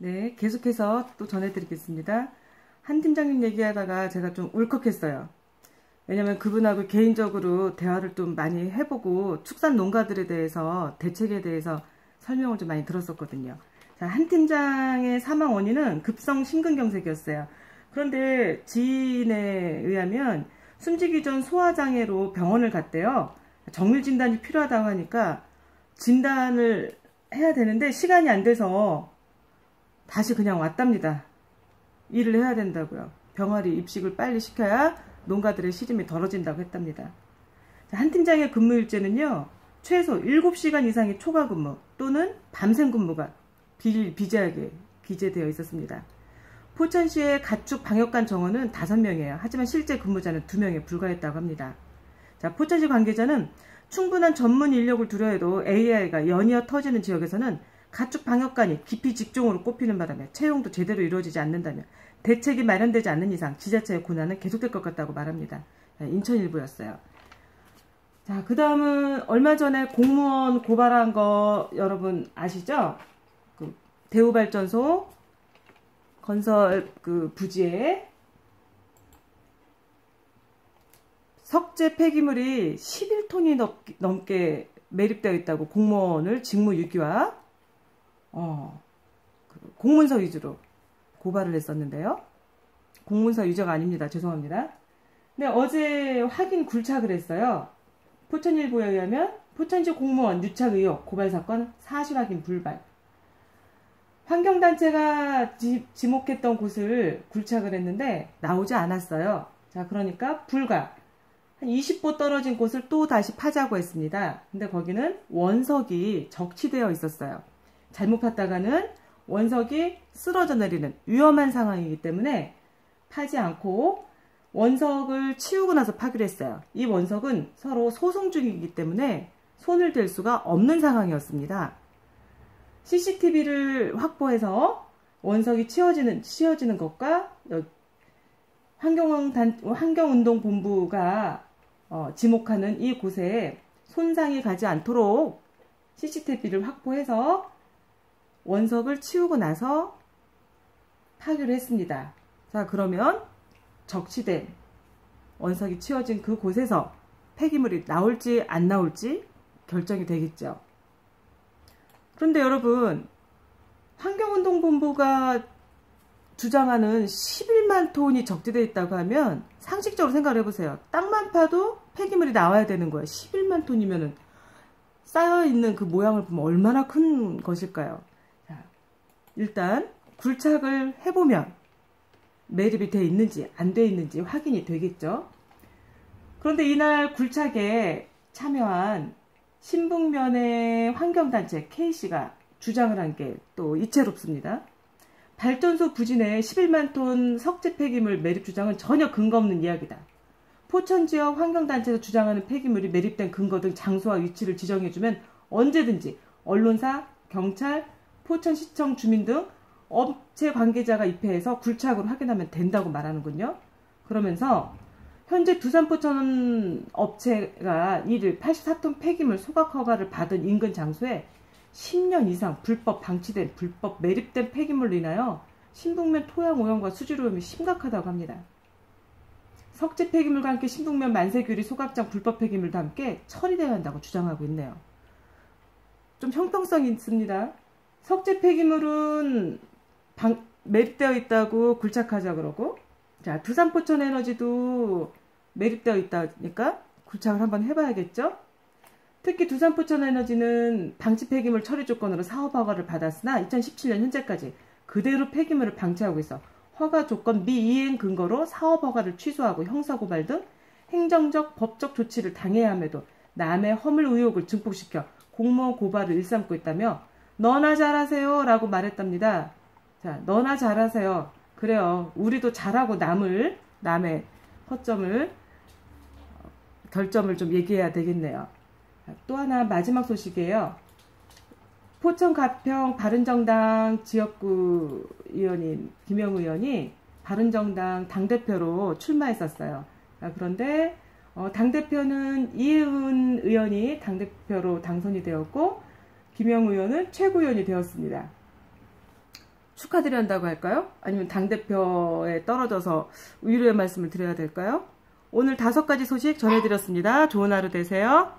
네, 계속해서 또 전해드리겠습니다. 한 팀장님 얘기하다가 제가 좀 울컥했어요. 왜냐면 그분하고 개인적으로 대화를 좀 많이 해보고 축산 농가들에 대해서 대책에 대해서 설명을 좀 많이 들었었거든요. 자, 한 팀장의 사망 원인은 급성 심근경색이었어요. 그런데 지인에 의하면 숨지기 전 소화장애로 병원을 갔대요. 정밀 진단이 필요하다고 하니까 진단을 해야 되는데 시간이 안 돼서 다시 그냥 왔답니다. 일을 해야 된다고요. 병아리 입식을 빨리 시켜야 농가들의 시름이 덜어진다고 했답니다. 한 팀장의 근무 일제는요. 최소 7시간 이상의 초과 근무 또는 밤샘 근무가 비, 비제하게 기재되어 있었습니다. 포천시의 가축 방역관 정원은 5명이에요. 하지만 실제 근무자는 2명에 불과했다고 합니다. 자, 포천시 관계자는 충분한 전문 인력을 두려해도 AI가 연이어 터지는 지역에서는 가축 방역관이 깊이 직종으로 꼽히는 바람에 채용도 제대로 이루어지지 않는다면 대책이 마련되지 않는 이상 지자체의 고난은 계속될 것 같다고 말합니다. 인천일보였어요. 자, 그 다음은 얼마 전에 공무원 고발한 거 여러분 아시죠? 그 대우발전소 건설 그 부지에 석재 폐기물이 11톤이 넘게 매립되어 있다고 공무원을 직무유기와 어, 그 공문서 위주로 고발을 했었는데요. 공문서 유저가 아닙니다. 죄송합니다. 근데 어제 확인 굴착을 했어요. 포천일보에 의하면 포천시 공무원 유착 의혹 고발 사건 사실 확인 불발. 환경단체가 지, 지목했던 곳을 굴착을 했는데 나오지 않았어요. 자, 그러니까 불가. 한 20보 떨어진 곳을 또 다시 파자고 했습니다. 근데 거기는 원석이 적치되어 있었어요. 잘못 팠다가는 원석이 쓰러져 내리는 위험한 상황이기 때문에 파지 않고 원석을 치우고 나서 파기로 했어요. 이 원석은 서로 소송 중이기 때문에 손을 댈 수가 없는 상황이었습니다. CCTV를 확보해서 원석이 치워지는, 치워지는 것과 환경단, 환경운동본부가 어, 지목하는 이 곳에 손상이 가지 않도록 CCTV를 확보해서 원석을 치우고 나서 파기를 했습니다. 자, 그러면 적치된 원석이 치워진 그 곳에서 폐기물이 나올지 안 나올지 결정이 되겠죠. 그런데 여러분, 환경운동본부가 주장하는 11만 톤이 적재되어 있다고 하면 상식적으로 생각을 해보세요. 땅만 파도 폐기물이 나와야 되는 거예요. 11만 톤이면은 쌓여있는 그 모양을 보면 얼마나 큰 것일까요? 자, 일단 굴착을 해보면 매립이 돼 있는지 안 돼 있는지 확인이 되겠죠. 그런데 이날 굴착에 참여한 신북면의 환경단체 K씨가 주장을 한 게 또 이채롭습니다. 발전소 부지 내에 11만 톤 석재 폐기물 매립 주장은 전혀 근거 없는 이야기다. 포천 지역 환경단체에서 주장하는 폐기물이 매립된 근거 등 장소와 위치를 지정해주면 언제든지 언론사, 경찰, 포천시청 주민 등 업체 관계자가 입회해서 굴착으로 확인하면 된다고 말하는군요. 그러면서 현재 두산 포천 업체가 이를 84톤 폐기물 소각 허가를 받은 인근 장소에 10년 이상 불법 방치된 불법 매립된 폐기물로 인하여 신북면 토양 오염과 수질 오염이 심각하다고 합니다. 석재 폐기물과 함께 신북면 만세규리 소각장 불법 폐기물도 함께 처리되어야 한다고 주장하고 있네요. 좀 형평성이 있습니다. 석재 폐기물은 방, 매립되어 있다고 굴착하자 그러고 자 두산 포천 에너지도 매립되어 있다니까 굴착을 한번 해봐야겠죠. 특히 두산 포천 에너지는 방치 폐기물 처리 조건으로 사업 허가를 받았으나 2017년 현재까지 그대로 폐기물을 방치하고 있어 허가 조건 미이행 근거로 사업 허가를 취소하고 형사고발 등 행정적 법적 조치를 당해야 함에도 남의 허물 의혹을 증폭시켜 공무원 고발을 일삼고 있다며 너나 잘하세요 라고 말했답니다. 자, 너나 잘하세요. 그래요. 우리도 잘하고 남을, 남의 허점을, 결점을 좀 얘기해야 되겠네요. 또 하나 마지막 소식이에요. 포천 가평 바른정당 지역구 의원인 김영 의원이 바른정당 당대표로 출마했었어요. 그런데 어, 당대표는 이은 의원이 당대표로 당선이 되었고 김영 의원은 최고위원이 되었습니다. 축하드려야 한다고 할까요? 아니면 당대표에 떨어져서 위로의 말씀을 드려야 될까요? 오늘 다섯 가지 소식 전해드렸습니다. 좋은 하루 되세요.